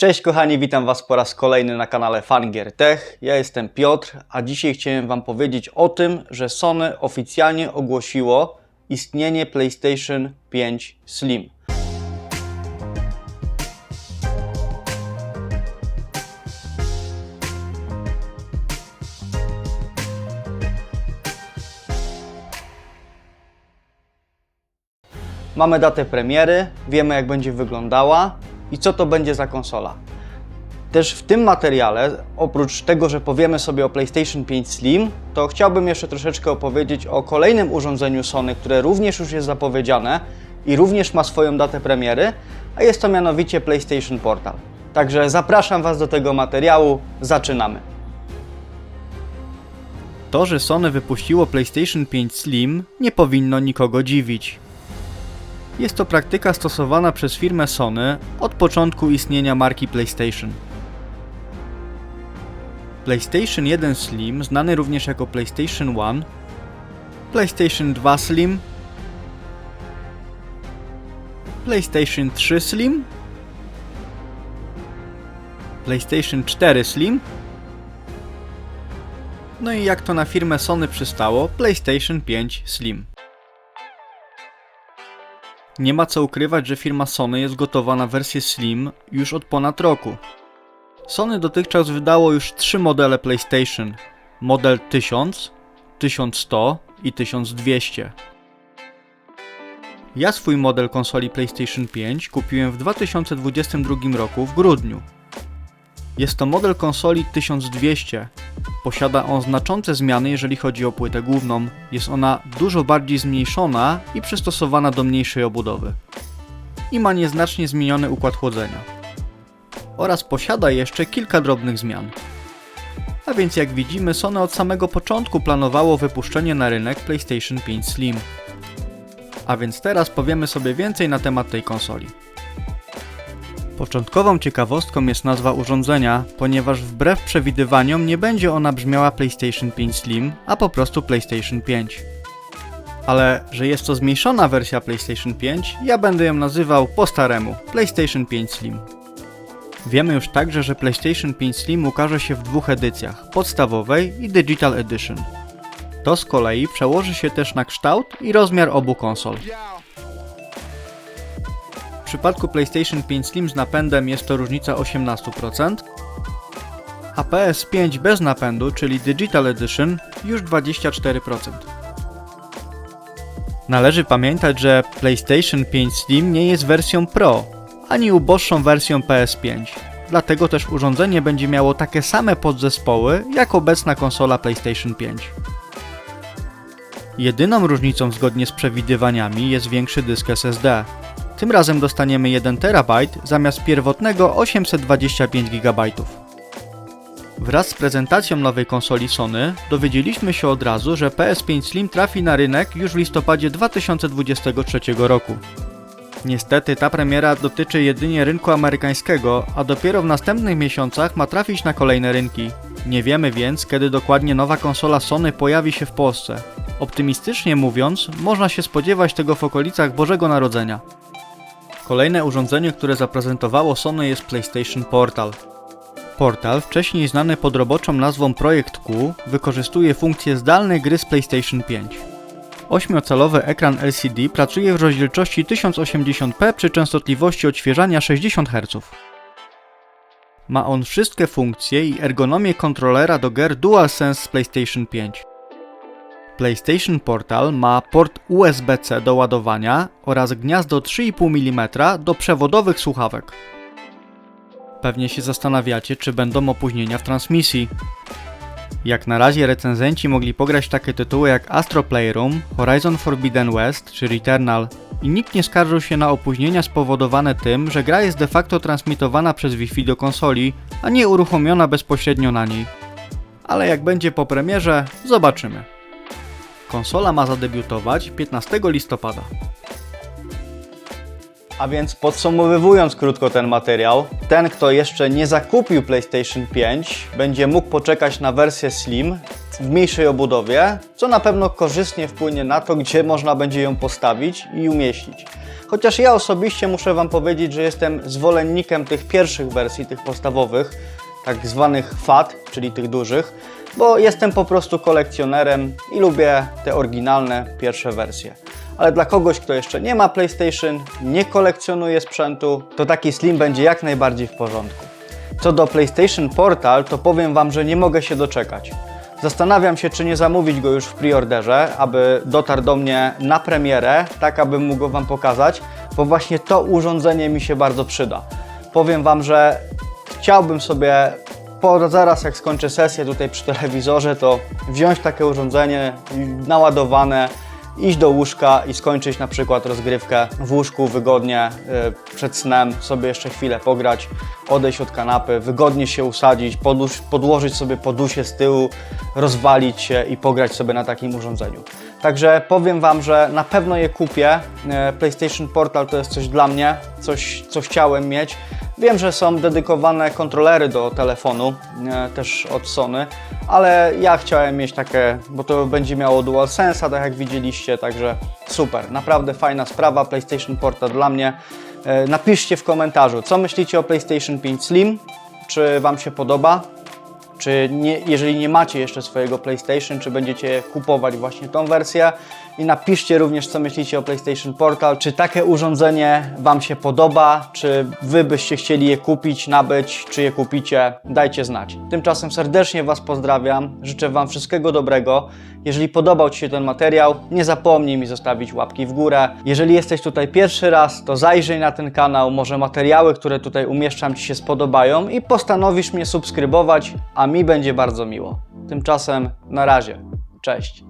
Cześć kochani, witam Was po raz kolejny na kanale Fangier Tech. Ja jestem Piotr, a dzisiaj chciałem Wam powiedzieć o tym, że Sony oficjalnie ogłosiło istnienie PlayStation 5 Slim. Mamy datę premiery, wiemy jak będzie wyglądała i co to będzie za konsola. Też w tym materiale, oprócz tego, że powiemy sobie o PlayStation 5 Slim, to chciałbym jeszcze troszeczkę opowiedzieć o kolejnym urządzeniu Sony, które również już jest zapowiedziane i również ma swoją datę premiery, a jest to mianowicie PlayStation Portal. Także zapraszam Was do tego materiału, zaczynamy. To, że Sony wypuściło PlayStation 5 Slim, nie powinno nikogo dziwić. Jest to praktyka stosowana przez firmę Sony od początku istnienia marki PlayStation. PlayStation 1 Slim, znany również jako PlayStation 1, PlayStation 2 Slim, PlayStation 3 Slim, PlayStation 4 Slim, no i jak to na firmę Sony przystało, PlayStation 5 Slim. Nie ma co ukrywać, że firma Sony jest gotowa na wersję Slim już od ponad roku. Sony dotychczas wydało już trzy modele PlayStation: model 1000, 1100 i 1200. Ja swój model konsoli PlayStation 5 kupiłem w 2022 roku w grudniu. Jest to model konsoli 1200. Posiada on znaczące zmiany, jeżeli chodzi o płytę główną. Jest ona dużo bardziej zmniejszona i przystosowana do mniejszej obudowy. I ma nieznacznie zmieniony układ chłodzenia. Oraz posiada jeszcze kilka drobnych zmian. A więc jak widzimy, Sony od samego początku planowało wypuszczenie na rynek PlayStation 5 Slim. A więc teraz powiemy sobie więcej na temat tej konsoli. Początkową ciekawostką jest nazwa urządzenia, ponieważ wbrew przewidywaniom nie będzie ona brzmiała PlayStation 5 Slim, a po prostu PlayStation 5. Ale że jest to zmniejszona wersja PlayStation 5, ja będę ją nazywał po staremu PlayStation 5 Slim. Wiemy już także, że PlayStation 5 Slim ukaże się w dwóch edycjach podstawowej i Digital Edition. To z kolei przełoży się też na kształt i rozmiar obu konsol. Przypadku PlayStation 5 Slim z napędem jest to różnica 18%, a PS5 bez napędu, czyli Digital Edition, już 24%. Należy pamiętać, że PlayStation 5 Slim nie jest wersją Pro, ani uboższą wersją PS5. Dlatego też urządzenie będzie miało takie same podzespoły jak obecna konsola PlayStation 5. Jedyną różnicą zgodnie z przewidywaniami jest większy dysk SSD. Tym razem dostaniemy 1 TB zamiast pierwotnego 825 GB. Wraz z prezentacją nowej konsoli Sony dowiedzieliśmy się od razu, że PS5 Slim trafi na rynek już w listopadzie 2023 roku. Niestety ta premiera dotyczy jedynie rynku amerykańskiego, a dopiero w następnych miesiącach ma trafić na kolejne rynki. Nie wiemy więc, kiedy dokładnie nowa konsola Sony pojawi się w Polsce. Optymistycznie mówiąc, można się spodziewać tego w okolicach Bożego Narodzenia. Kolejne urządzenie, które zaprezentowało Sony jest PlayStation Portal. Portal, wcześniej znany pod roboczą nazwą Projekt Q, wykorzystuje funkcję zdalnej gry z PlayStation 5. 8-calowy ekran LCD pracuje w rozdzielczości 1080p przy częstotliwości odświeżania 60 Hz. Ma on wszystkie funkcje i ergonomię kontrolera do gier DualSense z PlayStation 5. PlayStation Portal ma port USB-C do ładowania oraz gniazdo 3,5 mm do przewodowych słuchawek. Pewnie się zastanawiacie, czy będą opóźnienia w transmisji. Jak na razie recenzenci mogli pograć takie tytuły jak Astro Playroom, Horizon Forbidden West czy Returnal i nikt nie skarżył się na opóźnienia spowodowane tym, że gra jest de facto transmitowana przez Wi-Fi do konsoli, a nie uruchomiona bezpośrednio na niej. Ale jak będzie po premierze, zobaczymy. Konsola ma zadebiutować 15 listopada. A więc podsumowując krótko ten materiał, ten kto jeszcze nie zakupił PlayStation 5 będzie mógł poczekać na wersję Slim w mniejszej obudowie, co na pewno korzystnie wpłynie na to, gdzie można będzie ją postawić i umieścić. Chociaż ja osobiście muszę Wam powiedzieć, że jestem zwolennikiem tych pierwszych wersji, tych podstawowych, tak zwanych FAT, czyli tych dużych, bo jestem po prostu kolekcjonerem i lubię te oryginalne pierwsze wersje. Ale dla kogoś, kto jeszcze nie ma PlayStation, nie kolekcjonuje sprzętu, to taki Slim będzie jak najbardziej w porządku. Co do PlayStation Portal, to powiem Wam, że nie mogę się doczekać. Zastanawiam się, czy nie zamówić go już w preorderze, aby dotarł do mnie na premierę, tak abym mógł go Wam pokazać, bo właśnie to urządzenie mi się bardzo przyda. Powiem Wam, że chciałbym sobie po, zaraz jak skończę sesję tutaj przy telewizorze, to wziąć takie urządzenie naładowane, iść do łóżka i skończyć na przykład rozgrywkę w łóżku wygodnie, y, przed snem sobie jeszcze chwilę pograć, odejść od kanapy, wygodnie się usadzić, podłożyć sobie podusie z tyłu, rozwalić się i pograć sobie na takim urządzeniu. Także powiem Wam, że na pewno je kupię. E, PlayStation Portal to jest coś dla mnie, coś co chciałem mieć. Wiem, że są dedykowane kontrolery do telefonu, e, też od Sony, ale ja chciałem mieć takie, bo to będzie miało DualSense'a, tak jak widzieliście, także super, naprawdę fajna sprawa, PlayStation Portal dla mnie. E, Napiszcie w komentarzu, co myślicie o PlayStation 5 Slim, czy Wam się podoba, czy nie, jeżeli nie macie jeszcze swojego PlayStation, czy będziecie kupować właśnie tą wersję. I napiszcie również, co myślicie o PlayStation Portal. Czy takie urządzenie Wam się podoba? Czy Wy byście chcieli je kupić, nabyć? Czy je kupicie? Dajcie znać. Tymczasem serdecznie Was pozdrawiam. Życzę Wam wszystkiego dobrego. Jeżeli podobał Ci się ten materiał, nie zapomnij mi zostawić łapki w górę. Jeżeli jesteś tutaj pierwszy raz, to zajrzyj na ten kanał. Może materiały, które tutaj umieszczam Ci się spodobają i postanowisz mnie subskrybować, a mi będzie bardzo miło. Tymczasem na razie. Cześć.